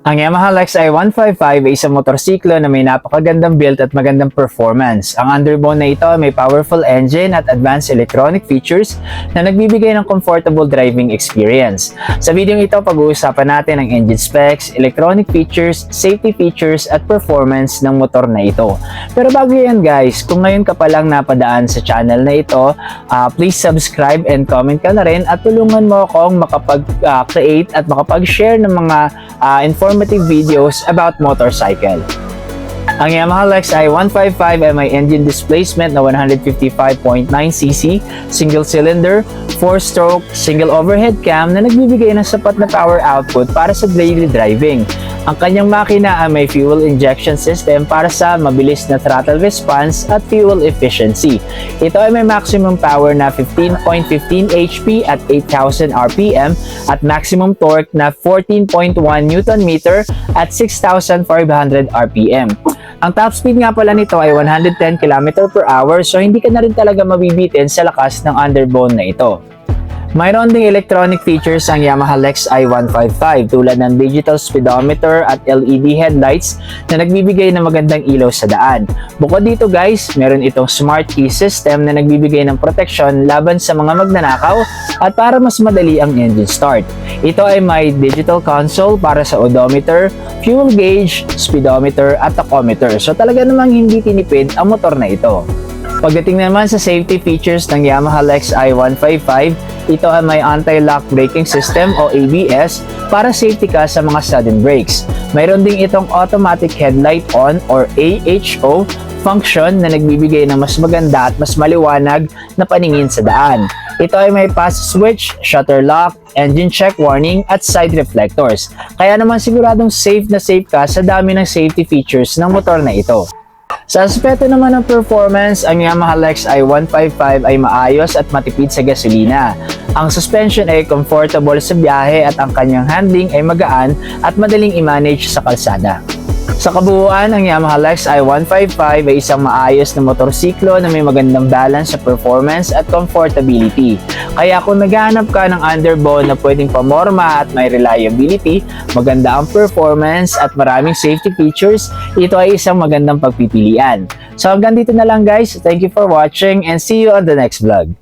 Ang Yamaha Lexi 155 ay isang motorsiklo na may napakagandang build at magandang performance. Ang underbone na ito ay may powerful engine at advanced electronic features na nagbibigay ng comfortable driving experience. Sa video ito, pag-uusapan natin ang engine specs, electronic features, safety features at performance ng motor na ito. Pero bago yan guys, kung ngayon ka pa lang napadaan sa channel na ito, ah, please subscribe and comment ka na rin at tulungan mo akong makapag-create at makapag-share ng mga ah, informative videos about motorcycle. Ang Yamaha Lexi 155 ay may engine displacement na 155.9cc, single cylinder, 4-stroke, single overhead cam na nagbibigay ng sapat na power output para sa daily driving. Ang kanyang makina ay may fuel injection system para sa mabilis na throttle response at fuel efficiency. Ito ay may maximum power na 15.15 HP at 8,000 RPM at maximum torque na 14.1 Nm at 6,500 RPM. Ang top speed nga pala nito ay 110 km per hour so hindi ka na rin talaga mabibitin sa lakas ng underbone na ito. Mayroon ding electronic features ang Yamaha Lex i155 tulad ng digital speedometer at LED headlights na nagbibigay ng magandang ilaw sa daan. Bukod dito guys, meron itong smart key system na nagbibigay ng proteksyon laban sa mga magnanakaw at para mas madali ang engine start. Ito ay may digital console para sa odometer, fuel gauge, speedometer at tachometer. So talaga namang hindi tinipid ang motor na ito. Pagdating naman sa safety features ng Yamaha Lex i155, ito ay may anti-lock braking system o ABS para safety ka sa mga sudden brakes. Mayroon ding itong automatic headlight on or AHO function na nagbibigay ng mas maganda at mas maliwanag na paningin sa daan. Ito ay may pass switch, shutter lock, engine check warning at side reflectors. Kaya naman siguradong safe na safe ka sa dami ng safety features ng motor na ito. Sa aspeto naman ng performance, ang Yamaha Lex i155 ay maayos at matipid sa gasolina. Ang suspension ay comfortable sa biyahe at ang kanyang handling ay magaan at madaling i-manage sa kalsada. Sa kabuuan, ang Yamaha Lex i155 ay isang maayos na motorsiklo na may magandang balance sa performance at comfortability. Kaya kung naghahanap ka ng underbone na pwedeng pamorma at may reliability, maganda ang performance at maraming safety features, ito ay isang magandang pagpipilian. So hanggang dito na lang guys. Thank you for watching and see you on the next vlog.